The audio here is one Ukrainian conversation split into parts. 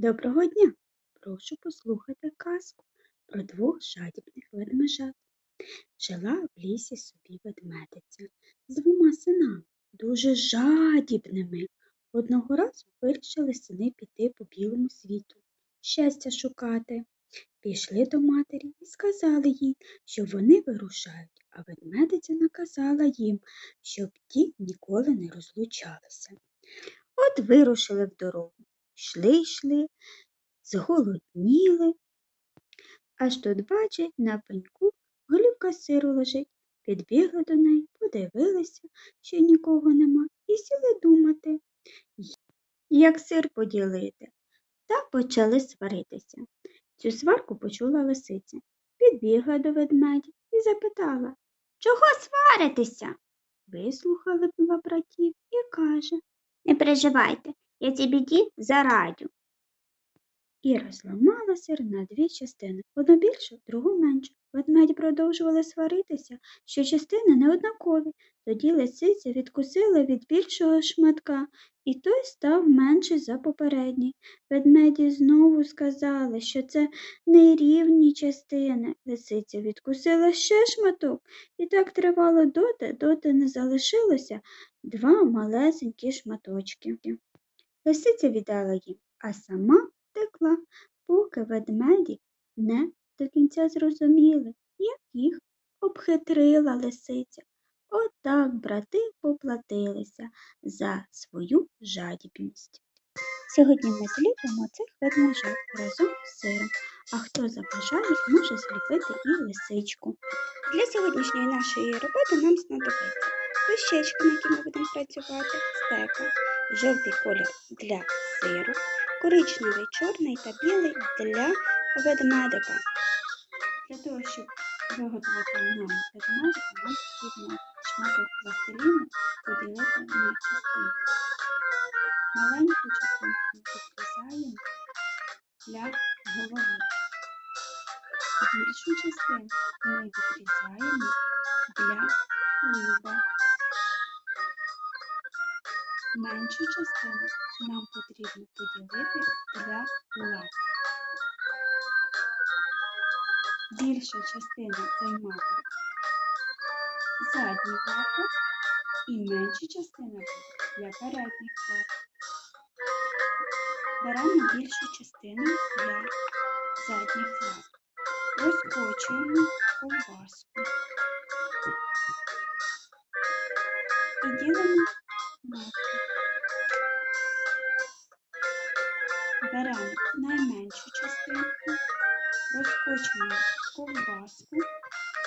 Доброго дня! Прошу послухати казку про двох жадібних ведмежат. Жила в лісі собі ведмедиця з двома синами, дуже жадібними. Одного разу вирішили сини піти по білому світу, щастя шукати. Пішли до матері і сказали їй, що вони вирушають, а ведмедиця наказала їм, щоб ті ніколи не розлучалися. От вирушили в дорогу. Йшли, йшли, зголодніли. Аж тут бачать на пеньку голівка сиру лежить. Підбігли до неї, подивилися, що нікого нема, і сіли думати, як сир поділити. Та почали сваритися. Цю сварку почула лисиця. Підбігла до ведмедя і запитала, чого сваритися? Вислухали два братів і каже Не переживайте, я цій біді зарадю. І розламала сир на дві частини, одну більшу, другу меншу. Ведмеді продовжували сваритися, що частини не однакові. Тоді лисиця відкусила від більшого шматка, і той став менший за попередній. Ведмеді знову сказали, що це нерівні частини. Лисиця відкусила ще шматок, і так тривало доти, доти не залишилося два малесенькі шматочки. Лисиця віддала їм, а сама втекла, поки ведмеді не до кінця зрозуміли, як їх обхитрила лисиця. Отак брати поплатилися за свою жадібність. Сьогодні ми зліпимо цих ведмежат разом з сиром, а хто забажає, може зліпити і лисичку. Для сьогоднішньої нашої роботи нам знадобиться дощечки, на які ми будемо працювати, стека, жовтий колір для сиру, коричневий, чорний та білий для ведмедика. Для того, щоб виготовити нам ведмедика, нам потрібно шматок пластиліну поділити на частини. Маленьку частинку відрізаємо для голови. Більшу частину ми відрізаємо Меншу частину нам потрібно поділити для лап. Більша частина займає задні лапи і менша частина для передніх лап. Беремо більшу частину для задніх лап. Розкочуємо ковбаску і ділимо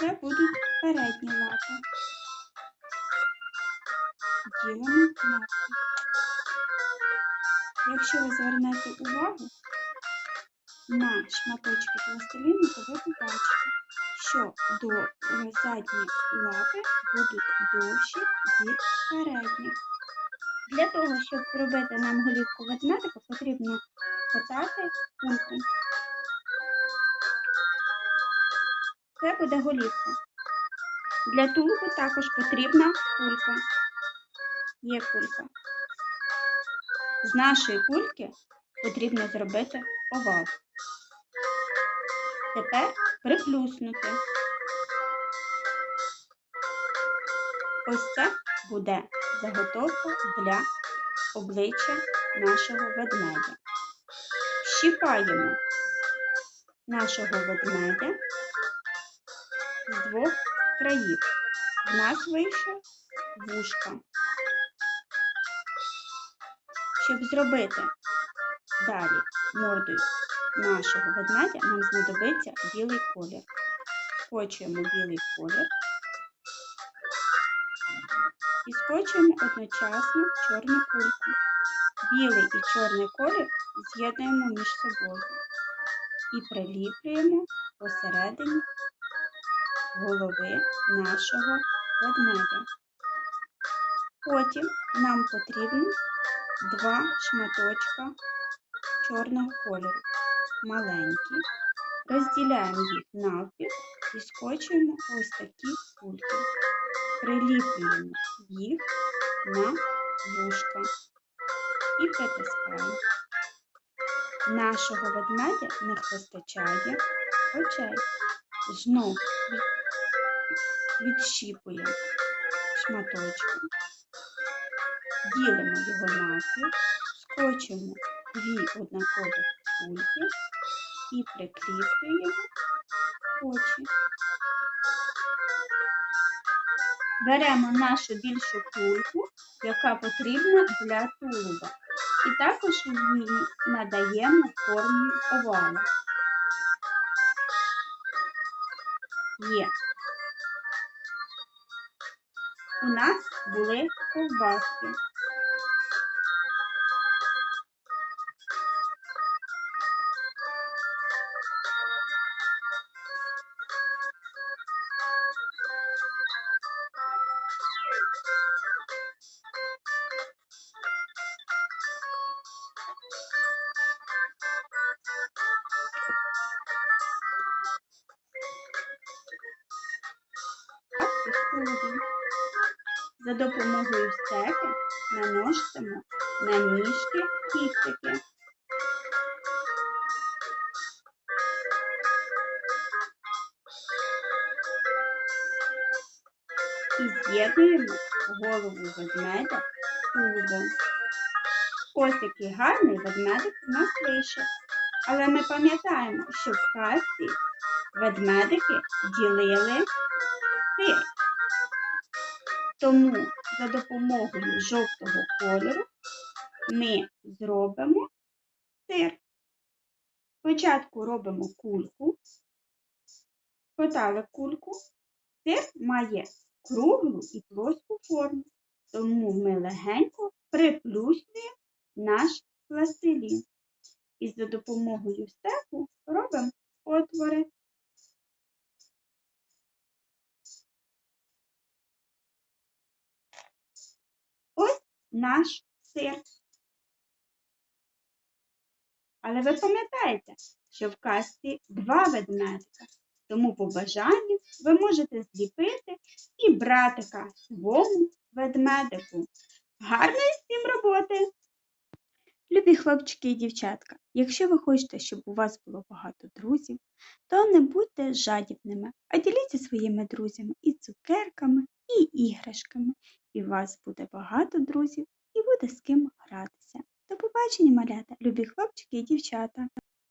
це будуть передні лапи. Ділимо навпіл. Якщо ви звернете увагу на шматочки пластиліну, то ви побачите, що до е, задні лапи будуть довші від передніх. Для того, щоб зробити нам голівку ведмедика, потрібно катати кульку. Це буде голівка. Для тулубу також потрібна кулька. Є кулька. З нашої кульки потрібно зробити овал. Тепер приплюснути. Ось це буде заготовка для обличчя нашого ведмедя. Щіпаємо нашого ведмедя з двох країв. В нас вийшов вушка. Щоб зробити далі морду нашого ведмедя, нам знадобиться білий колір. Скочуємо білий колір і скочуємо одночасно чорну кульку. Білий і чорний колір з'єднуємо між собою і приліплюємо посередині голови нашого ведмедя. Потім нам потрібно два шматочка чорного кольору, маленькі. Розділяємо їх навпіл і скочуємо ось такі кульки. Приліплюємо їх на вушка і притискаємо. Нашого ведмедя не вистачає очей. Знов від- відщіпуємо шматочки, ділимо його навпіл, скочимо дві однакові кульки і прикріплюємо очі. Беремо нашу більшу кульку, яка потрібна для тулуба, і також їй надаємо форму овала. Є. У нас були ковбаски. і тулубом. За допомогою стеки наносимо на ніжки кістики. І з'єднуємо голову ведмедя з. Ось який гарний ведмедик у нас вийшов. Але ми пам'ятаємо, що в казці ведмедики ділили сир. Тому за допомогою жовтого кольору ми зробимо сир. Спочатку робимо кульку, скотали кульку. Сир має круглу і плоску форму, тому ми легенько приплюснюємо наш пластилін. І за допомогою стеку робимо отвори. Ось наш сир. Але ви пам'ятаєте, що в казці два ведмедика, тому по бажанню ви можете зліпити і братика свому ведмедику. Гарної всім роботи! Любі хлопчики і дівчатка, якщо ви хочете, щоб у вас було багато друзів, то не будьте жадібними, а діліться своїми друзями і цукерками, і іграшками. І у вас буде багато друзів і буде з ким гратися. До побачення, малята, любі хлопчики і дівчата!